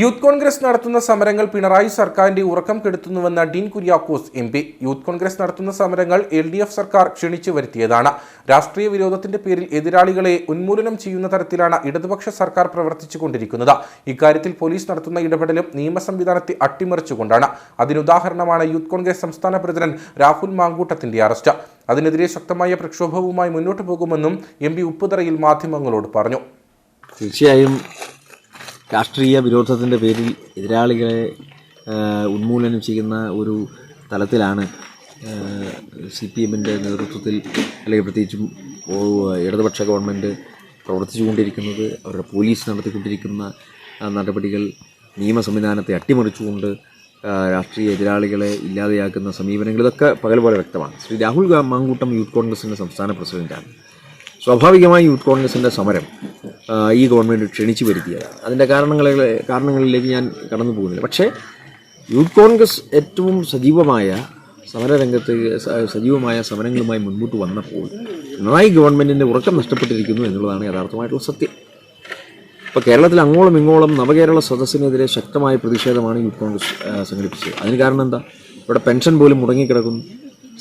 Youth Congress നടത്തുന്ന സമരങ്ങൾ പിണറായി സർക്കാരിന്റെ ഉറക്കം കെടുത്തുന്നുവെന്ന Dean Kuriakose M P. Youth Congress നടത്തുന്ന സമരങ്ങൾ എൽ ഡി എഫ് സർക്കാർ ക്ഷണിച്ചു വരുത്തിയതാണ്. രാഷ്ട്രീയ വിരോധത്തിന്റെ പേരിൽ എതിരാളികളെ ഉന്മൂലനം ചെയ്യുന്ന തരത്തിലാണ് ഇടതുപക്ഷ സർക്കാർ പ്രവർത്തിച്ചുകൊണ്ടിരിക്കുന്നത്. ഇക്കാര്യത്തിൽ പോലീസ് നടത്തുന്ന ഇടപെടലും നിയമ സംവിധാനത്തെ അട്ടിമറിച്ചുകൊണ്ടാണ്. അതിനുദാഹരണമാണ് യൂത്ത് കോൺഗ്രസ് സംസ്ഥാന പ്രസിഡന്റ് രാഹുൽ മാങ്കൂട്ടത്തിന്റെ അറസ്റ്റ്. അതിനെതിരെ ശക്തമായ പ്രക്ഷോഭവുമായി മുന്നോട്ടു പോകുമെന്നും എം പി ഉപ്പുതറയിൽ മാധ്യമങ്ങളോട് പറഞ്ഞു. തീർച്ചയായും രാഷ്ട്രീയ വിരോധത്തിന്റെ പേരിൽ എതിരാളികളെ ഉന്മൂലനം ചെയ്യുന്ന ഒരു തലത്തിലാണ് സി പി എമ്മിന്റെ നേതൃത്വത്തിൽ അല്ലെങ്കിൽ പ്രത്യേകിച്ചും ഇടതുപക്ഷ ഗവൺമെന്റ് പ്രവർത്തിച്ചുകൊണ്ടിരിക്കുന്നത് അവരുടെ പോലീസ് നടത്തിക്കൊണ്ടിരിക്കുന്ന നടപടികൾ നിയമ സംവിധാനത്തെ അട്ടിമറിച്ചുകൊണ്ട് രാഷ്ട്രീയ എതിരാളികളെ ഇല്ലാതെയാക്കുന്ന സമീപനങ്ങൾ ഇതൊക്കെ പകൽ പോലെ വ്യക്തമാണ്. ശ്രീ രാഹുൽ മാങ്കൂട്ടം യൂത്ത് കോൺഗ്രസിന്റെ സംസ്ഥാന പ്രസിഡന്റാണ്. സ്വാഭാവികമായി യൂത്ത് കോൺഗ്രസിന്റെ സമരം ഈ ഗവൺമെന്റ് ക്ഷണിച്ചു വരുത്തിയത്. അതിന്റെ കാരണങ്ങളെ കാരണങ്ങളിലേക്ക് ഞാൻ കടന്നു പോകുന്നില്ല. പക്ഷേ യൂത്ത് കോൺഗ്രസ് ഏറ്റവും സജീവമായ സമരരംഗത്ത് സജീവമായ സമരങ്ങളുമായി മുൻപോട്ട് വന്നപ്പോൾ പിണറായി ഗവൺമെന്റിന്റെ ഉറക്കം നഷ്ടപ്പെട്ടിരിക്കുന്നു എന്നുള്ളതാണ് യഥാർത്ഥമായിട്ടുള്ള സത്യം. ഇപ്പോൾ കേരളത്തിൽ അങ്ങോളം ഇങ്ങോളം നവകേരള സദസ്സിനെതിരെ ശക്തമായ പ്രതിഷേധമാണ് യൂത്ത് കോൺഗ്രസ് സംഘടിപ്പിച്ചത്. അതിന് കാരണം എന്താ? ഇവിടെ പെൻഷൻ പോലും മുടങ്ങിക്കിടക്കുന്നു.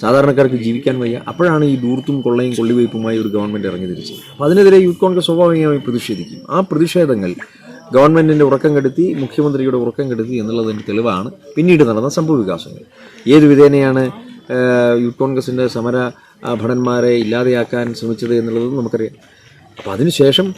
സാധാരണക്കാർക്ക് ജീവിക്കാൻ വയ്യ. അപ്പോഴാണ് ഈ ദൂർത്തും കൊള്ളയും കൊള്ളിവയ്പ്പുമായി ഒരു ഗവൺമെന്റ് ഇറങ്ങി തിരിച്ചത്. അപ്പോൾ അതിനെതിരെ യൂത്ത് കോൺഗ്രസ് സ്വാഭാവികമായി പ്രതിഷേധിക്കും. ആ പ്രതിഷേധങ്ങൾ ഗവൺമെന്റിന്റെ ഉറക്കം കെടുത്തി മുഖ്യമന്ത്രിയുടെ ഉറക്കം കെടുത്തി എന്നുള്ളതിന്റെ തെളിവാണ്. പിന്നീട് നടന്ന സംഭവ വികാസങ്ങൾ. ഏത് വിധേനയാണ് യൂത്ത് കോൺഗ്രസിന്റെ സമര ഭടന്മാരെ ഇല്ലാതെയാക്കാൻ ശ്രമിച്ചത് എന്നുള്ളത് നമുക്കറിയാം. അപ്പോൾ അതിനുശേഷം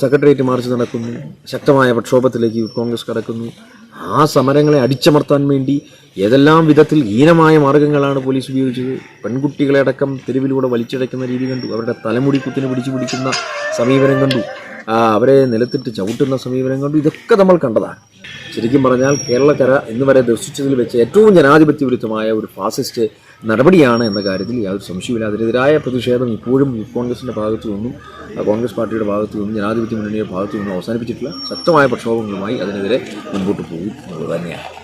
സെക്രട്ടേറിയറ്റ് മാർച്ച് നടക്കുന്നു. ശക്തമായ പ്രക്ഷോഭത്തിലേക്ക് യൂത്ത് കോൺഗ്രസ് കടക്കുന്നു. ആ സമരങ്ങളെ അടിച്ചമർത്താൻ വേണ്ടി ഏതെല്ലാം വിധത്തിൽ ഹീനമായ മാർഗങ്ങളാണ് പോലീസ് ഉപയോഗിച്ചത്? പെൺകുട്ടികളെ അടക്കം തെരുവിലൂടെ വലിച്ചടയ്ക്കുന്ന രീതി കണ്ടു. അവരുടെ തലമുടി കുത്തിന് പിടിച്ചു പിടിക്കുന്ന സമീപനം കണ്ടു. അവരെ നിലത്തിട്ട് ചവിട്ടുന്ന സമീപനം കണ്ടു. ഇതൊക്കെ നമ്മൾ കണ്ടതാണ്. ശരിക്കും പറഞ്ഞാൽ കേരളക്കര ഇന്ന് വരെ ദർശിച്ചതിൽ വെച്ച് ഏറ്റവും ജനാധിപത്യ വിരുദ്ധമായ ഒരു ഫാസിസ്റ്റ് നടപടിയാണ് എന്ന കാര്യത്തിൽ യാതൊരു സംശയമില്ല അതിനെതിരായ പ്രതിഷേധം ഇപ്പോഴും യൂത്ത് കോൺഗ്രസിന്റെ ഭാഗത്തു നിന്നും കോൺഗ്രസ് പാർട്ടിയുടെ ഭാഗത്തു നിന്നും ജനാധിപത്യ മുന്നണിയുടെ ഭാഗത്തു നിന്നും അവസാനിപ്പിച്ചിട്ടില്ല. ശക്തമായ പ്രക്ഷോഭങ്ങളുമായി അതിനെതിരെ മുൻപോട്ട് പോകും എന്നുള്ളത് തന്നെയാണ്.